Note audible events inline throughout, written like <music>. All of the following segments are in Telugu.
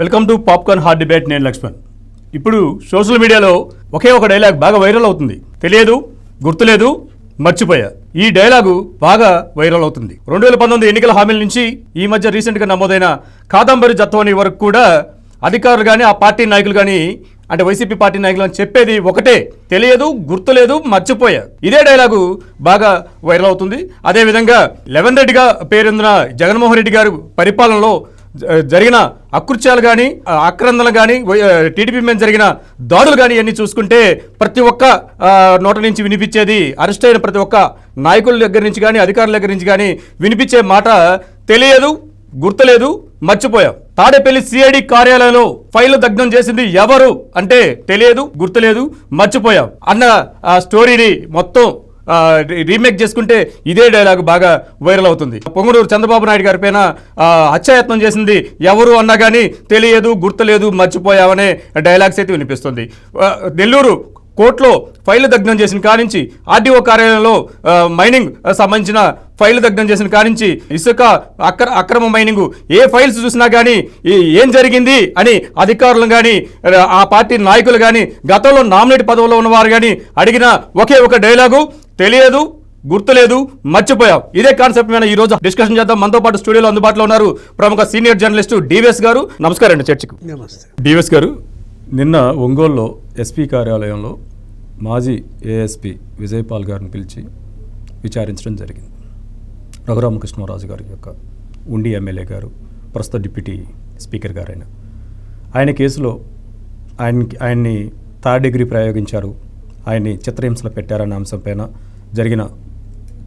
Welcome to popcorn hard debate నేను లక్ష్మణ్. ఇప్పుడు సోషల్ మీడియాలో ఒకే ఒక డైలాగ్ బాగా వైరల్ అవుతుంది. తెలియదు గుర్తులేదు మర్చిపోయా. ఈ డైలాగు బాగా వైరల్ అవుతుంది. రెండు వేల పంతొమ్మిది ఎన్నికల హామీల నుంచి ఈ మధ్య రీసెంట్గా నమోదైన కాదంబరి జత్వాని వరకు కూడా అధికారులు కానీ ఆ పార్టీ నాయకులు కానీ అంటే వైసీపీ పార్టీ నాయకులు అని చెప్పేది ఒకటే. తెలియదు గుర్తులేదు మర్చిపోయా. ఇదే డైలాగు బాగా వైరల్ అవుతుంది. అదేవిధంగా లెవెన్ రెడ్డిగా పేరొందిన జగన్మోహన్ రెడ్డి గారు పరిపాలనలో జ- జరిగిన అకృత్యాలు కానీ ఆక్రందనలు కానీ టీడీపీ మీద జరిగిన దాడులు కానీ అన్ని చూసుకుంటే ప్రతి ఒక్క నోట నుంచి వినిపించేది అరెస్ట్ అయిన ప్రతి ఒక్క నాయకుల దగ్గర నుంచి కానీ అధికారుల దగ్గర నుంచి కానీ వినిపించే మాట తెలియదు గుర్తులేదు మర్చిపోయాం. తాడేపల్లి సిఐడి కార్యాలయంలో ఫైల్ దగ్ధం చేసింది ఎవరు అంటే తెలియదు గుర్తులేదు మర్చిపోయాం. అన్న స్టోరీని మొత్తం రీమేక్ చేసుకుంటే ఇదే డైలాగ్ బాగా వైరల్ అవుతుంది. పొంగనూరు చంద్రబాబు నాయుడు గారి పైన హత్యాయత్నం చేసింది ఎవరు అన్నా కానీ తెలియదు గుర్తులేదు మర్చిపోయావనే డైలాగ్స్ అయితే వినిపిస్తుంది. నెల్లూరు కోర్టులో ఫైల్ దగ్ధం చేసిన కానించి ఆర్డీఓ కార్యాలయంలో మైనింగ్ సంబంధించిన ఫైల్ దగ్ధం చేసిన కానించి ఇసుక అక్ర అక్రమ మైనింగ్ ఏ ఫైల్స్ చూసినా కానీ ఏం జరిగింది అని అధికారులు కానీ ఆ పార్టీ నాయకులు కానీ గతంలో నామినేట్ పదవిలో ఉన్నవారు కానీ అడిగిన ఒకే ఒక డైలాగు తెలియదు గుర్తులేదు మర్చిపోయాం ఇదే కాన్సెప్ట్ మీద ఈ రోజు డిస్కషన్ చేద్దాం. మనతో పాటు స్టూడియోలో అందుబాటులో ఉన్నారు ప్రముఖ సీనియర్ జర్నలిస్ట్ డివిఎస్ గారు. నమస్కారం అండి చర్చకు. డివిఎస్ గారు నిన్న ఒంగోలులో ఎస్పీ కార్యాలయంలో మాజీ ఏఎస్పీ విజయపాల్ గారిని పిలిచి విచారించడం జరిగింది. రఘురామకృష్ణరాజు గారి యొక్క ఉండి ఎమ్మెల్యే గారు ప్రస్తుత డిప్యూటీ స్పీకర్ గారైన. ఆయన కేసులో ఆయనకి ఆయన్ని థర్డ్ డిగ్రీ ప్రయోగించారు. ఆయన్ని చిత్రహింసలు పెట్టారన్న అంశంపైన జరిగిన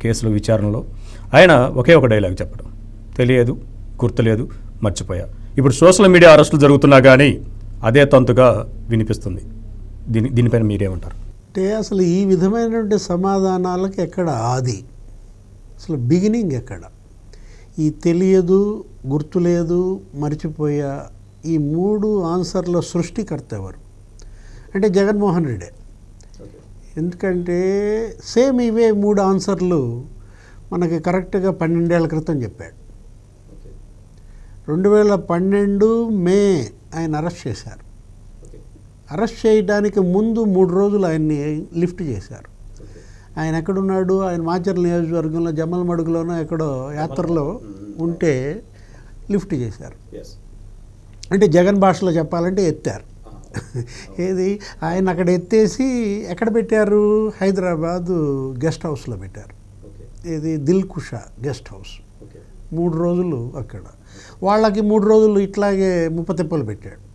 కేసుల విచారణలో ఆయన ఒకే ఒక డైలాగ్ చెప్పడం. తెలియదు గుర్తులేదు మర్చిపోయా. ఇప్పుడు సోషల్ మీడియా అరెస్టులు జరుగుతున్నా కానీ అదే తంతుగా వినిపిస్తుంది. దీని దీనిపైన మీరేమంటారు? అంటే అసలు ఈ విధమైనటువంటి సమాధానాలకు ఎక్కడ ఆది? అసలు బిగినింగ్ ఎక్కడ? ఈ తెలియదు గుర్తులేదు మర్చిపోయా ఈ మూడు ఆన్సర్ల సృష్టికర్త ఎవరు? అంటే జగన్మోహన్ రెడ్డి. ఎందుకంటే సేమ్ ఇవే మూడు ఆన్సర్లు మనకి కరెక్ట్గా పన్నెండేళ్ళ క్రితం చెప్పాడు. రెండు వేల పన్నెండు మే ఆయన అరెస్ట్ చేశారు. అరెస్ట్ చేయడానికి ముందు మూడు రోజులు ఆయన్ని లిఫ్ట్ చేశారు. ఆయన ఎక్కడున్నాడు? ఆయన మాచర్ల నియోజకవర్గంలో జమ్మల మడుగులోనో ఎక్కడో యాత్రలో ఉంటే లిఫ్ట్ చేశారు. అంటే జగన్ భాషలో చెప్పాలంటే ఎత్తారు. ఏది? ఆయన అక్కడ ఎత్తేసి ఎక్కడ పెట్టారు? హైదరాబాద్ గెస్ట్ హౌస్లో పెట్టారు. ఏది? Dil Kusha guest house. మూడు రోజులు అక్కడ. వాళ్ళకి మూడు రోజులు ఇట్లాగే ముప్పతిప్పలు పెట్టాడు.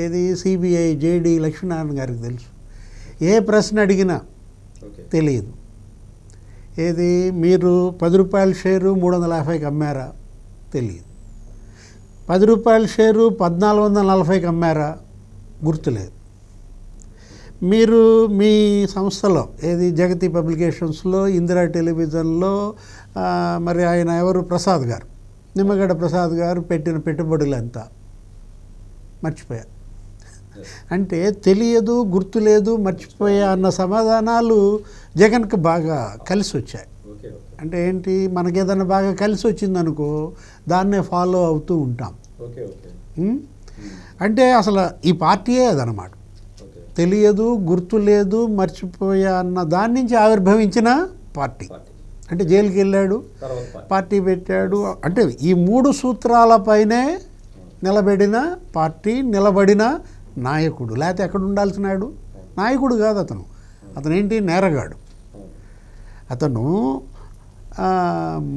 ఏది? సిబిఐ జేడి లక్ష్మీనారాయణ గారికి తెలుసు. ఏ ప్రశ్న అడిగినా తెలియదు. ఏది? మీరు పది రూపాయల షేరు మూడు వందల యాభైకి అమ్మారా? తెలియదు. పది రూపాయల షేరు పద్నాలుగు వందల నలభైకి అమ్మారా? గుర్తులేదు. మీరు మీ సంస్థలో ఏది జగతి పబ్లికేషన్స్లో ఇందిరా టెలివిజన్లో మరి ఆయన ఎవరు? ప్రసాద్ గారు. నిమ్మగడ్డ ప్రసాద్ గారు పెట్టిన పెట్టుబడులు ఎంత మర్చిపోయా. అంటే తెలియదు గుర్తులేదు మర్చిపోయా అన్న సమాధానాలు జగన్కి బాగా కలిసి వచ్చాయి. అంటే ఏంటి? మనకేదైనా బాగా కలిసి వచ్చిందనుకో దాన్నే ఫాలో అవుతూ ఉంటాం? అంటే అసలు ఈ పార్టీయే అదనమాట. తెలియదు గుర్తు లేదు మర్చిపోయా అన్న దాని నుంచి ఆవిర్భవించిన పార్టీ. అంటే జైలుకి వెళ్ళాడు పార్టీ. పెట్టాడు అంటే ఈ మూడు సూత్రాలపైనే నిలబడిన పార్టీ నిలబడిన నాయకుడు. లేకపోతే ఎక్కడ ఉండాల్సినాడు నాయకుడు కాదు అతను. అతను ఏంటి నేరగాడు అతను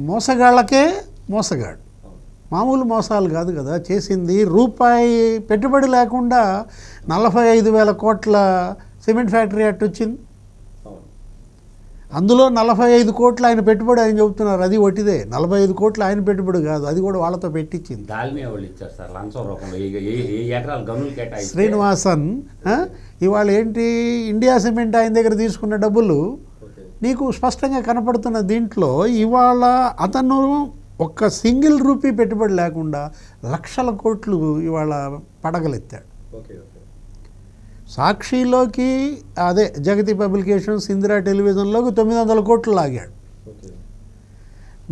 మోసగాళ్ళకే మోసగాడు. మామూలు మోసాలు కాదు కదా చేసింది రూపాయి పెట్టుబడి లేకుండా నలభై ఐదు వేల కోట్ల సిమెంట్ ఫ్యాక్టరీ అట్టు వచ్చింది. అందులో నలభై ఐదు కోట్లు ఆయన పెట్టుబడి ఆయన చెబుతున్నారు అది ఒట్టిదే. నలభై ఐదు కోట్లు ఆయన పెట్టుబడి కాదు అది కూడా వాళ్ళతో పెట్టించింది శ్రీనివాసన్ ఇవాళ ఏంటి ఇండియా సిమెంట్ ఆయన దగ్గర తీసుకున్న డబ్బులు? నీకు స్పష్టంగా కనపడుతున్న దీంట్లో ఇవాళ అతను ఒక్క సింగిల్ రూపీ పెట్టుబడి లేకుండా లక్షల కోట్లు ఇవాళ పడగలెత్తాడు. సాక్షిలోకి అదే జగతి పబ్లికేషన్స్ ఇందిరా టెలివిజన్లోకి తొమ్మిది వందల కోట్లు లాగాడు.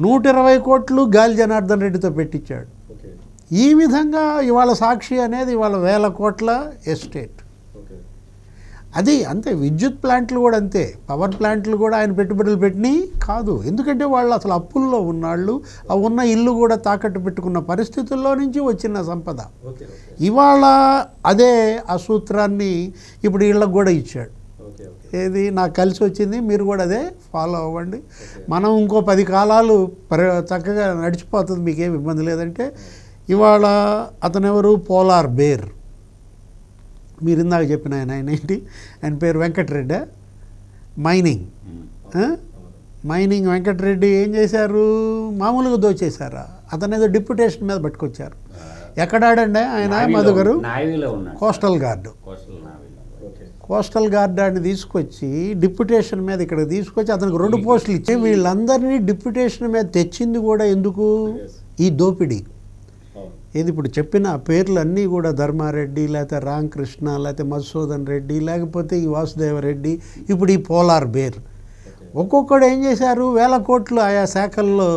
నూట ఇరవై కోట్లు గాలి జనార్దన్ రెడ్డితో పెట్టించాడు. ఈ విధంగా ఇవాళ సాక్షి అనేది ఇవాళ వేల కోట్ల ఎస్టేట్. అది అంతే విద్యుత్ ప్లాంట్లు కూడా అంతే. పవర్ ప్లాంట్లు కూడా ఆయన పెట్టుబడులు పెట్టినవి కాదు. ఎందుకంటే వాళ్ళు అసలు అప్పుల్లో ఉన్నాళ్ళు ఆ ఉన్న ఇల్లు కూడా తాకట్టు పెట్టుకున్న పరిస్థితుల్లో నుంచి వచ్చిన సంపద. ఇవాళ అదే ఆ సూత్రాన్ని ఇప్పుడు వీళ్ళకి కూడా ఇచ్చాడు. ఏది? నాకు కలిసి వచ్చింది మీరు కూడా అదే ఫాలో అవ్వండి. మనం ఇంకో పది కాలాలు చక్కగా నడిచిపోతుంది మీకేం ఇబ్బంది లేదంటే. ఇవాళ అతను ఎవరు పోలార్ బేర్. మీరు ఇందాక చెప్పిన ఆయన ఆయన ఏంటి? ఆయన పేరు వెంకటరెడ్డి? మైనింగ్? మైనింగ్ వెంకటరెడ్డి ఏం చేశారు? మామూలుగా దోచేశారా? అతను ఏదో డిప్యుటేషన్ మీద పట్టుకొచ్చారు. ఎక్కడాడండి ఆయన మధుగరు కోస్టల్ గార్డు. కోస్టల్ కోస్టల్ గార్డాన్ని తీసుకొచ్చి డిప్యుటేషన్ మీద ఇక్కడ తీసుకొచ్చి అతనికి రెండు పోస్టులు ఇచ్చి వీళ్ళందరినీ డిప్యుటేషన్ మీద తెచ్చింది కూడా ఎందుకు? ఈ దోపిడీ. ఏది ఇప్పుడు చెప్పిన ఆ పేర్లు అన్నీ కూడా ధర్మారెడ్డి లేకపోతే రామకృష్ణ లేకపోతే మధుసూదన్ రెడ్డి లేకపోతే ఈ వాసుదేవరెడ్డి ఇప్పుడు ఈ పోలార్ బేర్. ఒక్కొక్కడు ఏం చేశారు? వేల కోట్లు ఆయా శాఖల్లో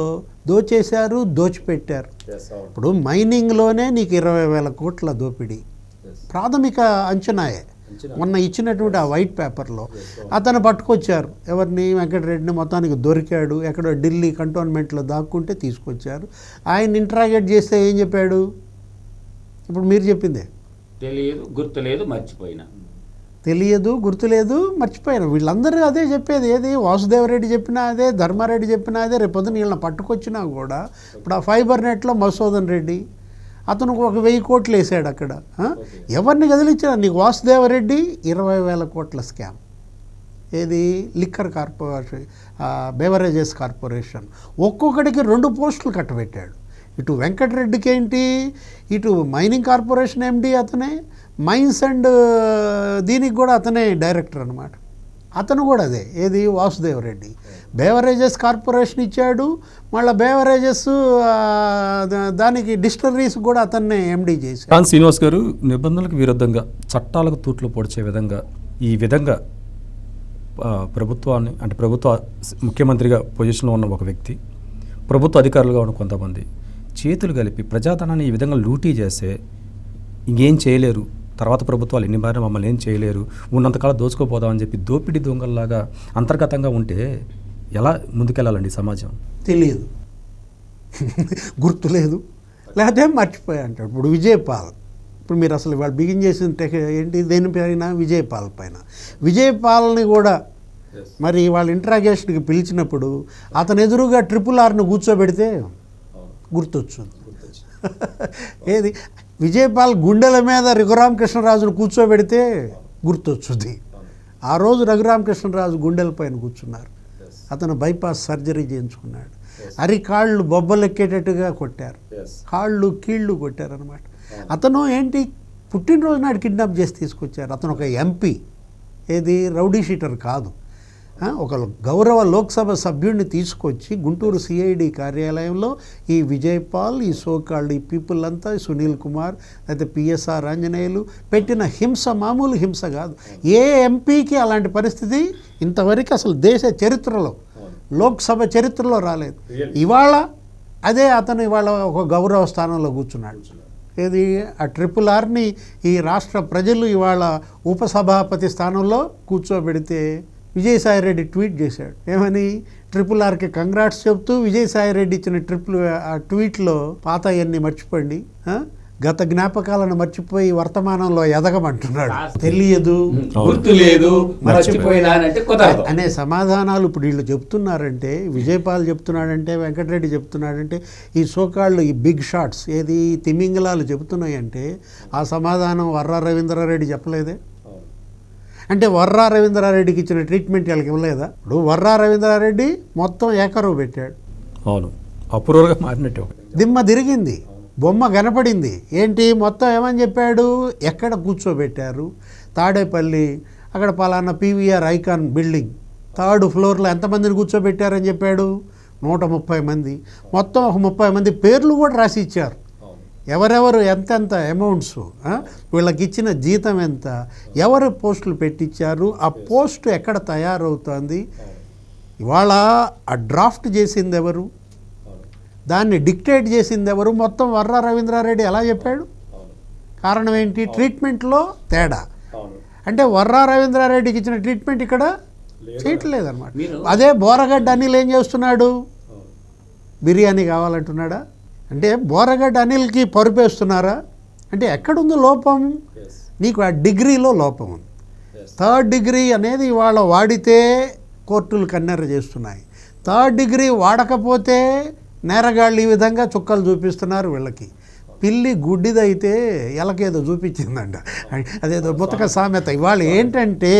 దోచేశారు దోచిపెట్టారు. ఇప్పుడు మైనింగ్లోనే నీకు ఇరవై వేల కోట్ల దోపిడీ. ప్రాథమిక అంచనాయే. మొన్న ఇచ్చినటువంటి ఆ వైట్ పేపర్లో అతను పట్టుకొచ్చారు. ఎవరిని? వెంకటరెడ్డిని మొత్తానికి దొరికాడు. ఎక్కడో ఢిల్లీ కంటోన్మెంట్లో దాక్కుంటే తీసుకొచ్చారు. ఆయన ఇంట్రాగేట్ చేస్తే ఏం చెప్పాడు? ఇప్పుడు మీరు చెప్పిందే. తెలియదు గుర్తులేదు మర్చిపోయినా. తెలియదు గుర్తులేదు మర్చిపోయాను. వీళ్ళందరూ అదే చెప్పేది. ఏది? వాసుదేవరెడ్డి చెప్పినా అదే ధర్మారెడ్డి చెప్పినా అదే. రేపు పొద్దున వీళ్ళని పట్టుకొచ్చినా కూడా ఇప్పుడు ఆ ఫైబర్ నెట్లో మధుసూదన్ రెడ్డి అతను ఒక వెయ్యి కోట్లు వేసాడు అక్కడ ఎవరిని కదిలించినా నీకు వాసుదేవరెడ్డి ఇరవై వేల కోట్ల స్కామ్. ఏది? Liquor corporation beverages corporation. ఒక్కొక్కడికి రెండు పోస్టులు కట్టబెట్టాడు. ఇటు వెంకటరెడ్డికి ఏంటి? ఇటు మైనింగ్ కార్పొరేషన్ ఎండి అతనే మైన్స్ అండ్ దీనికి కూడా అతనే డైరెక్టర్ అనమాట అతను కూడా అదే. ఏది? వాసుదేవరెడ్డి బేవరేజెస్ కార్పొరేషన్ ఇచ్చాడు. మళ్ళీ బేవరేజెస్ దానికి డిస్టలరీస్ కూడా అతన్నే ఎండి చేశాడు కానీ శ్రీనివాస్ గారు నిబంధనలకు విరుద్ధంగా చట్టాలకు తూట్లు పొడిచే విధంగా ఈ విధంగా ప్రభుత్వాన్ని అంటే ప్రభుత్వ ముఖ్యమంత్రిగా పొజిషన్లో ఉన్న ఒక వ్యక్తి ప్రభుత్వ అధికారులుగా ఉన్న కొంతమంది చేతులు కలిపి ప్రజాధనాన్ని ఈ విధంగా లూటీ చేస్తే ఇంకేం చేయలేరు. తర్వాత ప్రభుత్వాలు ఎన్ని బారిన మమ్మల్ని ఏం చేయలేరు. ఉన్నంతకాలం దోచుకోపోదామని చెప్పి దోపిడీ దొంగల్లాగా అంతర్గతంగా ఉంటే ఎలా ముందుకెళ్ళాలండి సమాజం? తెలియదు <laughs> గుర్తులేదు లేకపోతే మర్చిపోయా అంటాడు. ఇప్పుడు విజయపాల్. ఇప్పుడు మీరు అసలు వాళ్ళు బిగిన్ చేసిన టెక్ ఏంటి దేని పైన? విజయపాల్ పైన. విజయపాల్ని కూడా మరి వాళ్ళ ఇంట్రాగేషన్కి పిలిచినప్పుడు అతను ఎదురుగా ట్రిపుల్ ఆర్ను కూర్చోబెడితే గుర్తొచ్చుంది. <laughs> ఏది? విజయపాల్ గుండెల మీద రఘురామకృష్ణరాజును కూర్చోబెడితే గుర్తొచ్చుంది ఆ రోజు రఘురామకృష్ణరాజు గుండెల పైన కూర్చున్నారు. అతను బైపాస్ సర్జరీ చేయించుకున్నాడు. అరి కాళ్ళు బొబ్బలెక్కేటట్టుగా కొట్టారు. కాళ్ళు కీళ్ళు కొట్టారనమాట అతను ఏంటి? పుట్టినరోజు నాడు కిడ్నాప్ చేసి తీసుకొచ్చారు. అతను ఒక ఎంపీ. ఏది? రౌడీ షీటర్ కాదు. ఒక గౌరవ లోక్సభ సభ్యుడిని తీసుకొచ్చి గుంటూరు సిఐడి కార్యాలయంలో ఈ విజయపాల్ ఈ సోకాళ్ళు ఈ పీపుల్ అంతా సునీల్ కుమార్ అయితే పిఎస్ఆర్ ఆంజనేయులు పెట్టిన హింస మామూలు హింస కాదు. ఏ ఎంపీకి అలాంటి పరిస్థితి? ఇంతవరకు అసలు దేశ చరిత్రలో లోక్సభ చరిత్రలో రాలేదు. ఇవాళ అదే అతను ఇవాళ ఒక గౌరవ స్థానంలో కూర్చున్నాడు. ఏది? ఆ ట్రిపుల్ ఆర్ని ఈ రాష్ట్ర ప్రజలు ఇవాళ ఉపసభాపతి స్థానంలో కూర్చోబెడితే విజయసాయిరెడ్డి ట్వీట్ చేశాడు. ఏమని? ట్రిపుల్ ఆర్కి కంగ్రాట్స్ చెప్తూ విజయసాయిరెడ్డి ఇచ్చిన ట్రిపుల్ ఆ ట్వీట్లో పాత అన్ని మర్చిపోండి? గత జ్ఞాపకాలను మర్చిపోయి వర్తమానంలో ఎదగమంటున్నాడు. తెలియదు. గుర్తు లేదు అనే సమాధానాలు ఇప్పుడు వీళ్ళు చెప్తున్నారంటే విజయపాల్ చెప్తున్నాడంటే వెంకటరెడ్డి చెప్తున్నాడంటే ఈ సోకాళ్ళు ఈ బిగ్ షాట్స్ ఏది తిమింగలాలు చెబుతున్నాయంటే ఆ సమాధానం వర్రా రవీంద్రారెడ్డి చెప్పలేదే? అంటే వర్రా రవీంద్రారెడ్డికి ఇచ్చిన ట్రీట్మెంట్ వీళ్ళకి ఇవ్వలేదా ఇప్పుడు వర్రా రవీంద్రారెడ్డి మొత్తం ఏకరువు పెట్టాడు. అవును. అప్రూవర్గా మారినట్టు దిమ్మ తిరిగింది. బొమ్మ కనపడింది. ఏంటి? మొత్తం ఏమని చెప్పాడు? ఎక్కడ కూర్చోబెట్టారు? తాడేపల్లి అక్కడ పలానా పీవీఆర్ ఐకాన్ బిల్డింగ్. థర్డ్ ఫ్లోర్లో ఎంతమందిని కూర్చోబెట్టారని చెప్పాడు? నూట ముప్పై మంది. మొత్తం ఒక ముప్పై మంది పేర్లు కూడా రాసి ఇచ్చారు. ఎవరెవరు ఎంతెంత అమౌంట్స్? వీళ్ళకి ఇచ్చిన జీతం ఎంత? ఎవరు పోస్టులు పెట్టించారు? ఆ పోస్ట్ ఎక్కడ తయారవుతోంది? ఇవాళ ఆ డ్రాఫ్ట్ చేసింది ఎవరు దాన్ని డిక్టేట్ చేసింది ఎవరు మొత్తం వర్రా రవీంద్రారెడ్డి ఎలా చెప్పాడు? కారణం ఏంటి? ట్రీట్మెంట్లో తేడా. అంటే వర్రా రవీంద్రారెడ్డికి ఇచ్చిన ట్రీట్మెంట్ ఇక్కడ చేయట్లేదు అనమాట మీరు- అదే బోరగడ్డ అనిల్ ఏం చేస్తున్నాడు? బిర్యానీ కావాలంటున్నాడా? అంటే బోరగడ్డ అనిల్కి పరుపేస్తున్నారా? అంటే ఎక్కడుంది లోపం? నీకు ఆ డిగ్రీలో లోపం ఉంది. థర్డ్ డిగ్రీ అనేది ఇవాళ వాడితే కోర్టులు కన్నెర చేస్తున్నాయి. థర్డ్ డిగ్రీ వాడకపోతే నేరగాళ్ళు ఈ విధంగా చుక్కలు చూపిస్తున్నారు వీళ్ళకి. పిల్లి గుడ్డిదైతే ఎలకేదో చూపించిందంట. అదేదో ముతక సామెత. ఇవాళ ఏంటంటే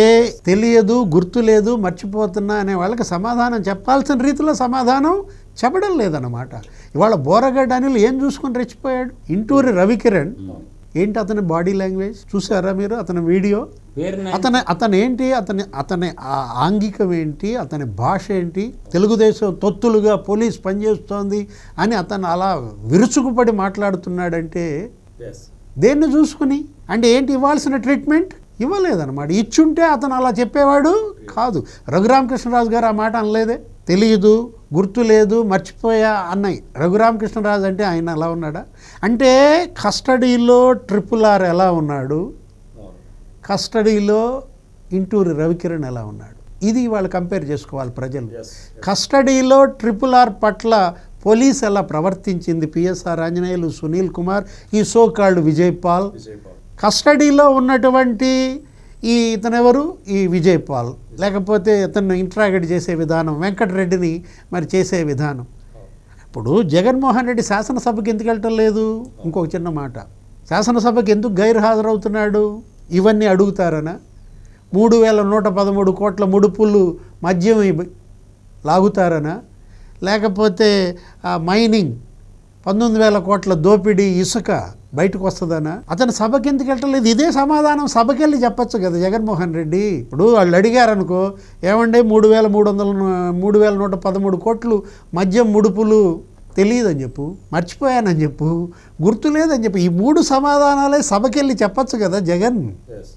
తెలియదు గుర్తు లేదు మర్చిపోతున్నా అనే వాళ్ళకి సమాధానం చెప్పాల్సిన రీతిలో సమాధానం చెప్పడం లేదన్నమాట. ఇవాళ బోరగడ్డ అనిల్ ఏం చూసుకొని రెచ్చిపోయాడు? ఇంటూరి రవికిరణ్. ఏంటి అతని బాడీ లాంగ్వేజ్? చూసారా మీరు అతని వీడియో? అతని అతను ఏంటి అతని అతని ఆంగికం ఏంటి? అతని భాష ఏంటి? తెలుగుదేశం తొత్తులుగా పోలీస్ పనిచేస్తోంది అని అతను అలా విరుచుకుపడి మాట్లాడుతున్నాడంటే దేన్ని చూసుకుని? అంటే ఏంటి ఇవ్వాల్సిన ట్రీట్మెంట్? ఇవ్వలేదన్నమాట. ఇచ్చుంటే అతను అలా చెప్పేవాడు? కాదు. రఘురామకృష్ణరాజు గారు ఆ మాట అనలేదే? తెలియదు గుర్తు లేదు మర్చిపోయా అన్నాయి రఘురామకృష్ణరాజు అంటే ఆయన ఎలా ఉన్నాడా? అంటే కస్టడీలో ట్రిపుల్ ఆర్ ఎలా ఉన్నాడు? కస్టడీలో ఇంటూరి రవికిరణ్ ఎలా ఉన్నాడు? ఇది వాళ్ళు కంపేర్ చేసుకోవాలి ప్రజలు. కస్టడీలో ట్రిపుల్ ఆర్ పట్ల పోలీస్ ఎలా ప్రవర్తించింది? పిఎస్ఆర్ ఆంజనేయులు సునీల్ కుమార్ ఈ సో కాల్డ్ విజయ్ పాల్. కస్టడీలో ఉన్నటువంటి ఈ ఇతనెవరు? ఈ విజయ్ పాల్. లేకపోతే ఇతను ఇంట్రాగేట్ చేసే విధానం వెంకటరెడ్డిని మరి చేసే విధానం. ఇప్పుడు జగన్మోహన్ రెడ్డి శాసనసభకి ఎందుకు వెళ్ళటం లేదు? ఇంకొక చిన్న మాట. శాసనసభకి ఎందుకు గైర్హాజరవుతున్నాడు? ఇవన్నీ అడుగుతారనా? మూడు వేల నూట పదమూడు కోట్ల ముడుపులు మద్యం లాగుతారనా? లేకపోతే ఆ మైనింగ్ పంతొమ్మిది వేల కోట్ల దోపిడీ ఇసుక బయటకు వస్తుందనా? అతను సభకి ఎందుకు వెళ్ళలేదు ఇదే సమాధానం సభకి వెళ్ళి చెప్పచ్చు కదా జగన్మోహన్ రెడ్డి. ఇప్పుడు వాళ్ళు అడిగారనుకో ఏమండి మూడు వేల మూడు వందల మూడు వేల నూట పదమూడు కోట్లు మద్యం ముడుపులు తెలియదని చెప్పు మర్చిపోయానని చెప్పు గుర్తులేదని చెప్పు. ఈ మూడు సమాధానాలే సభకెళ్ళి చెప్పచ్చు కదా జగన్?